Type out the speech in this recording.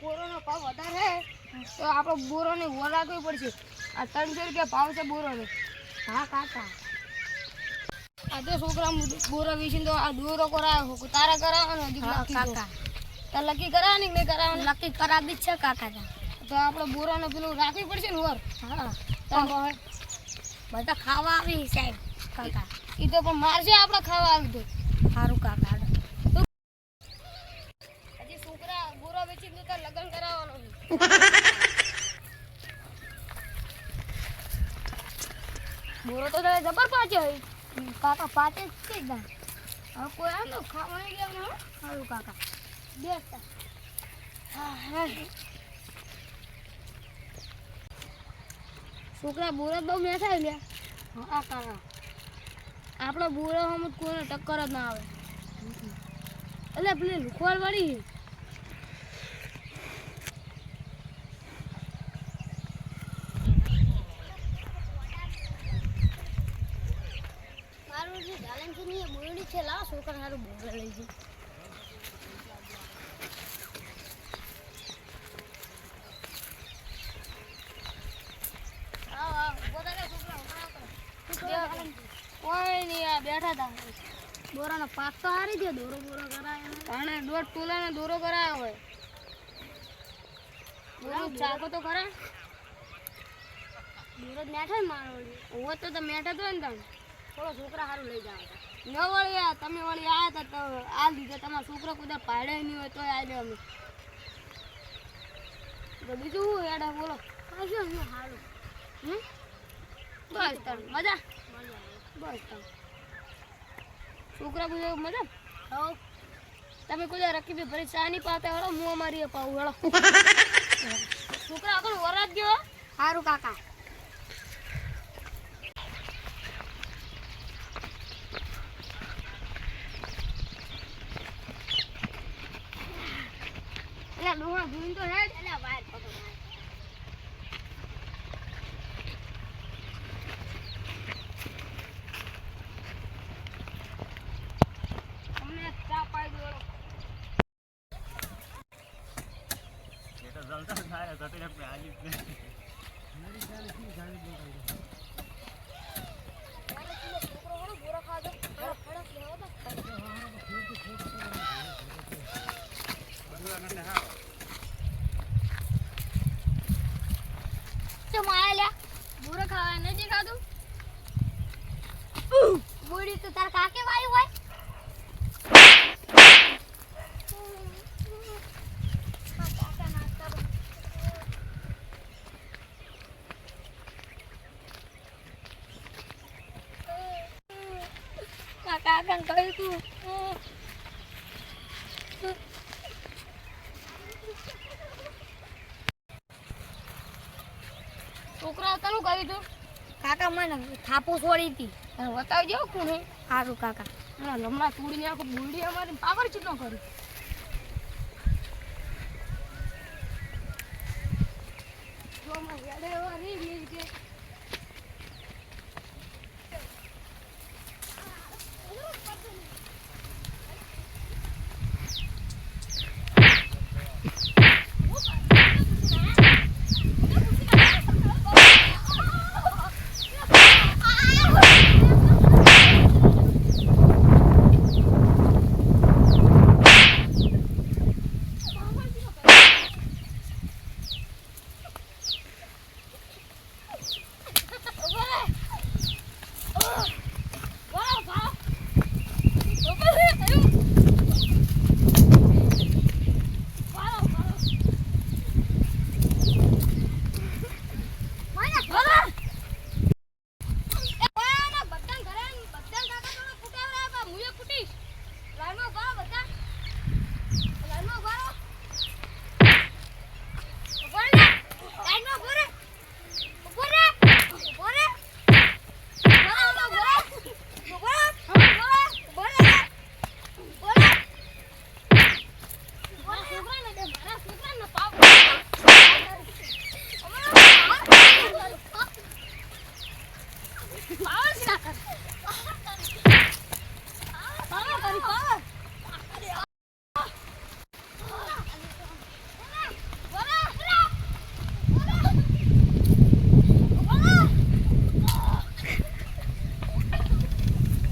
બોરોનો ભાવ વધારે તો આપણે બોરોને વર રાખવી પડશે. આ ત્રણસો રૂપિયા ભાવ છે બોરોનો. હા કાકા. આ તો છોકરા બોરો વેચીને તો આ દોરો કરાયો તારા કરાવવાનો હજી કાકા. તો લકી કરાવવાની કે નહીં કરાવવાની? લકી કરાવી જ છે કાકા તો આપણે બોરાને પેલું રાખવી પડશે ને વર હા. બધા ખાવા આવી સાહેબ કાકા. એ તો પણ મારશે આપણે ખાવા આવી તો. સારું કાકા હજી છોકરા બોરા વેચી તો તાર લગ્ન કરાવવાનો બોરો તો તારે જબર પાચે હોય કાકા પાચે જ છે એકદમ હવે કોઈ આમ તો ખાવા નહીં ગયા હો. સારું કાકા. બેસતા. છોકરા બોરો બહુ મેઠા લ્યા હા, કાકા. આપણો બોરો હમ કોઈને ટક્કર જ ના આવે. એટલે પેલી લુખવાડ વાળી મારું જે છે. લાવ છોકરા સારું બોરા લઈ જઈ બેઠા હતા દોરાનો પાક તો હારી દે દોરો બોરો કરાયો અને દોઢ ટોલાનો દોરો કરાયો હોય. બોરો ચાકો તો ખરા. દોરો મેઠા મારો ઓવો તો તો મેઠા તો ને તમે. થોડો છોકરા સારું લઈ જાવ ન વળી તમે વળી આયા હતા તો આ લીધે તમારો છોકરો કુદા પાડે નહીં હોય તો આવી અમે. તો બીજું શું એડે બોલો? કશું શું સારું હમ? બસ તમે મજા? બસ તમે છોકરા બધા મજા? હવ. તમે રખી રકીબી ભરી ચા નહીં પાતે હળો હું અમારી પાઉં હળો છોકરા આગળ વરાજ ગયો? સારું કાકા. એટલે ડોહા ભૂન તો હે એટલે વાર પકડ અમને ચા પાઈ દો તો માયા લ્યા બુરો ખાવા નથી ખાધું? બુડી તો તાર કાકે વાયું હોય. કાકા કાકા કહ્યું તું. છોકરા કર્યું તું? કાકા મને થાપો છોડી હતી. બતાવી દો કોને સારું કાકા. હમણાં તુડીને આખું બુલડી અમારી પાવર ચીટલો કરી જો અમારે